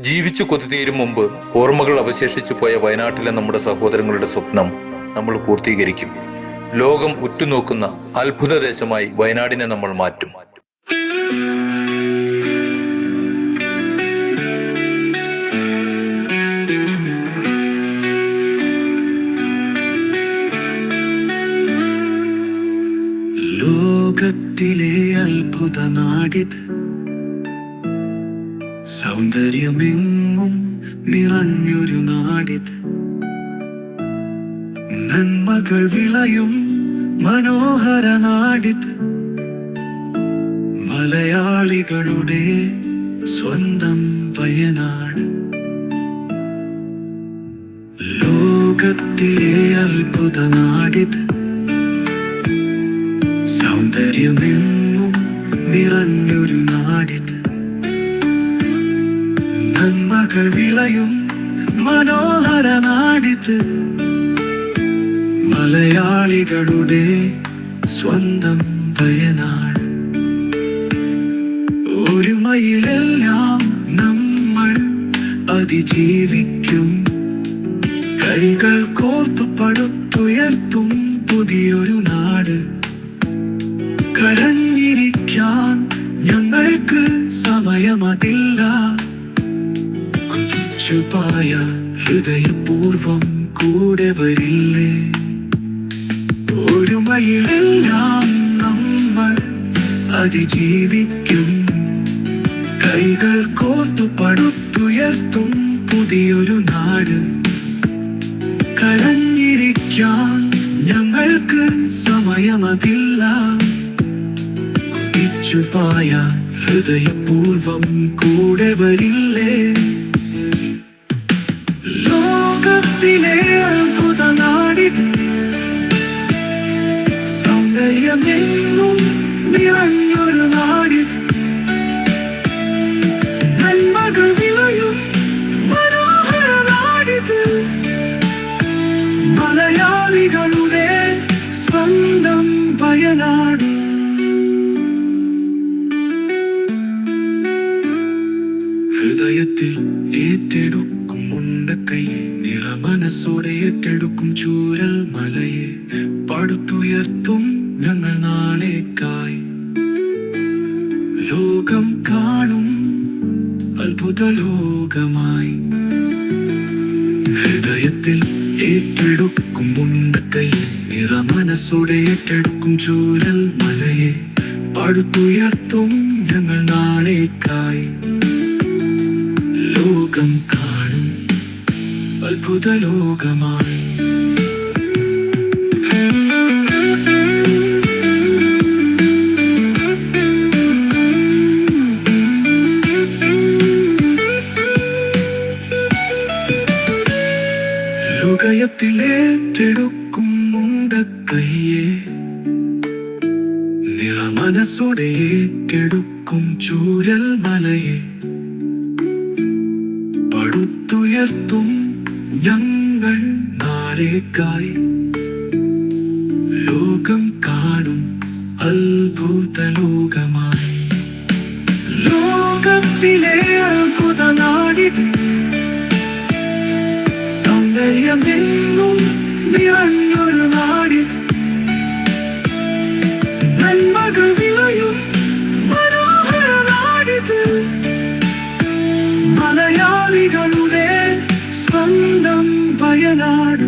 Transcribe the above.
ജീവിച്ചു കൊതിതീരും മുമ്പ് ഓർമ്മകൾ അവശേഷിച്ചു പോയ വയനാട്ടിലെ നമ്മുടെ സഹോദരങ്ങളുടെ സ്വപ്നം നമ്മൾ പൂർത്തീകരിക്കും. ലോകം ഉറ്റുനോക്കുന്ന അത്ഭുത ദേശമായി വയനാടിനെ നമ്മൾ മാറ്റും. ലോകത്തിലെ അത്ഭുത നാടിത് സൗന്ദര്യമെങ്ങും നിറഞ്ഞൊരു നാടിത്. നന്മകൾ വിളയും മനോഹര നാടിത്. മലയാളികളുടെ സ്വന്തം വയനാട്. ലോകത്തിലെ അത്ഭുത നാടിത്. സൗന്ദര്യമെങ്ങും നിറഞ്ഞൊരു നാടിത്. നന്മകൾ വിളയും മനോഹര നാടിത് മലയാളികളുടെ സ്വന്തം വയനാട്. ഒരുമയിലെല്ലാം നമ്മൾ അതിജീവിക്കും. കൈകൾ കോർത്തു പടുത്തുയർത്തും പുതിയൊരു നാട്. കരഞ്ഞിരിക്കാൻ ഞങ്ങൾക്ക് സമയമതില്ല. കുതിച്ചുപായ ഹൃദയപൂർവം കൂടെ വരില്ലേ? ഒരുമയിലെല്ലാം നമ്മൾ അതിജീവിക്കും. കൈകൾ കോർത്തു പടുത്തുയർത്തും പുതിയൊരു നാട്. കരഞ്ഞിരിക്കാൻ ഞങ്ങൾക്ക് സമയമതില്ല. ഹൃദയപൂർവം കൂടെ വരില്ലേ? വയനാട് ഹൃദയത്തിൽ ഏറ്റെടുക്കും ഉണ്ടക്കൈയെ നിറമനസ്സോടെ ഏറ്റെടുക്കും ചൂരൽ മലയെ. പടുത്തുയർത്തും ഞങ്ങൾ നാളേക്കായി. ലോകം കാണും അത്ഭുത ലോകമായി ഹൃദയത്തിൽ ഏറ്റെടുക്കും മുണ്ടക്കയിൽ നിറ മനസ്സോടെ ഏറ്റെടുക്കും ചൂരൽ മലയെ. പടുത്തുയർത്തും ഞങ്ങൾ നാളേക്കായി. ലോകം കാണും അത്ഭുത ലോകമായി ഹൃദയത്തിൽ ഏറ്റെടുക്കും മുണ്ടക്കയ്യെ നിറമനസ്സോടെ ഏറ്റെടുക്കും ചൂരൽ മലയെ പടുത്തുയർത്തും ഞങ്ങൾ നാളേക്കായി ലോകം കാണും അത്ഭുത ലോകമായി ലോകത്തിലെ അത്ഭുത നാടിത് സൗന്ദര്യമെങ്ങും നിറഞ്ഞൊരു നാടിത് നന്മകൾ വിളയും മനോഹര നാടിത്. മലയാളികളുടെ സ്വന്തം വയനാട്.